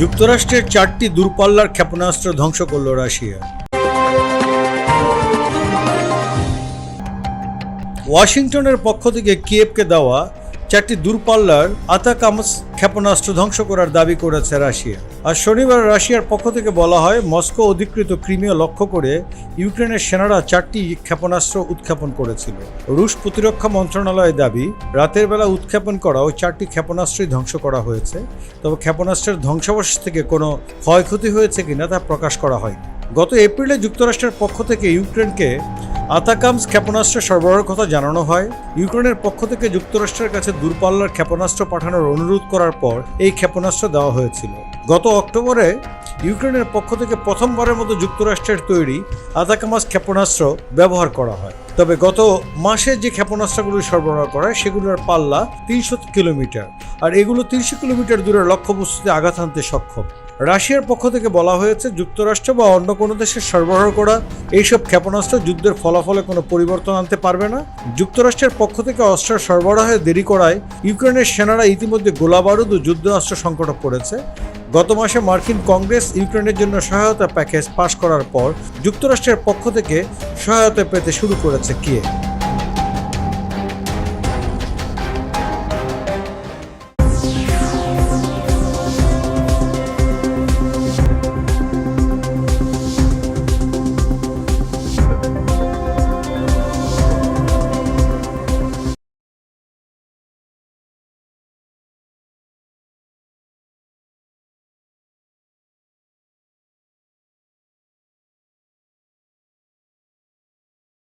যুক্তরাষ্ট্রের চারটি দূরপাল্লার ক্ষেপণাস্ত্র ধ্বংস করল রাশিয়া। ওয়াশিংটনের পক্ষ থেকে কিয়েভকে দেওয়া চারটি দূরপাল্লার আতাকামস ক্ষেপণাস্ত্র ধ্বংস করার দাবি করেছে রাশিয়া। আর শনিবার রাশিয়ার পক্ষ থেকে বলা হয়, মস্কো অধিকৃত ক্রিমিয়া লক্ষ্য করে ইউক্রেনের সেনারা চারটি ক্ষেপণাস্ত্র উৎক্ষেপণ করেছিল। রুশ প্রতিরক্ষা মন্ত্রণালয়ের দাবি, রাতের বেলা উৎক্ষেপণ করা ওই চারটি ক্ষেপণাস্ত্রই ধ্বংস করা হয়েছে। তবে ক্ষেপণাস্ত্রের ধ্বংসাবশেষ থেকে কোনো ক্ষয়ক্ষতি হয়েছে কিনা তা প্রকাশ করা হয়নি। গত এপ্রিলে যুক্তরাষ্ট্রের পক্ষ থেকে ইউক্রেনকে আতাকামস ক্ষেপণাস্ত্র সরবরাহের কথা জানানো হয়। ইউক্রেনের পক্ষ থেকে যুক্তরাষ্ট্রের কাছে দূরপাল্লার ক্ষেপণাস্ত্র পাঠানোর অনুরোধ করার পর এই ক্ষেপণাস্ত্র দেওয়া হয়েছিল। গত অক্টোবরে ইউক্রেনের পক্ষ থেকে প্রথমবারের মতো যুক্তরাষ্ট্রের তৈরি আতাকামাস ক্ষেপণাস্ত্র ব্যবহার করা হয়। তবে গত মাসে যে ক্ষেপণাস্ত্রগুলো সরবরাহ করা হয়, সেগুলোর পাল্লা তিনশো কিলোমিটার। আর এগুলো তিনশো কিলোমিটার দূরের লক্ষ্যবস্তুতে আঘাত হানতে সক্ষম। রাশিয়ার পক্ষ থেকে বলা হয়েছে, যুক্তরাষ্ট্র বা অন্য কোনো দেশে সরবরাহ করা এইসব ক্ষেপণাস্ত্র যুদ্ধের ফলাফলে কোনো পরিবর্তন আনতে পারবে না। যুক্তরাষ্ট্রের পক্ষ থেকে অস্ত্র সরবরাহে দেরি করায় ইউক্রেনের সেনারা ইতিমধ্যে গোলাবারুদ ও যুদ্ধাস্ত্র সংকটে পড়েছে। গত মাসে মার্কিন কংগ্রেস ইউক্রেনের জন্য সহায়তা প্যাকেজ পাশ করার পর যুক্তরাষ্ট্রের পক্ষ থেকে সহায়তা পেতে শুরু করেছে কিয়ে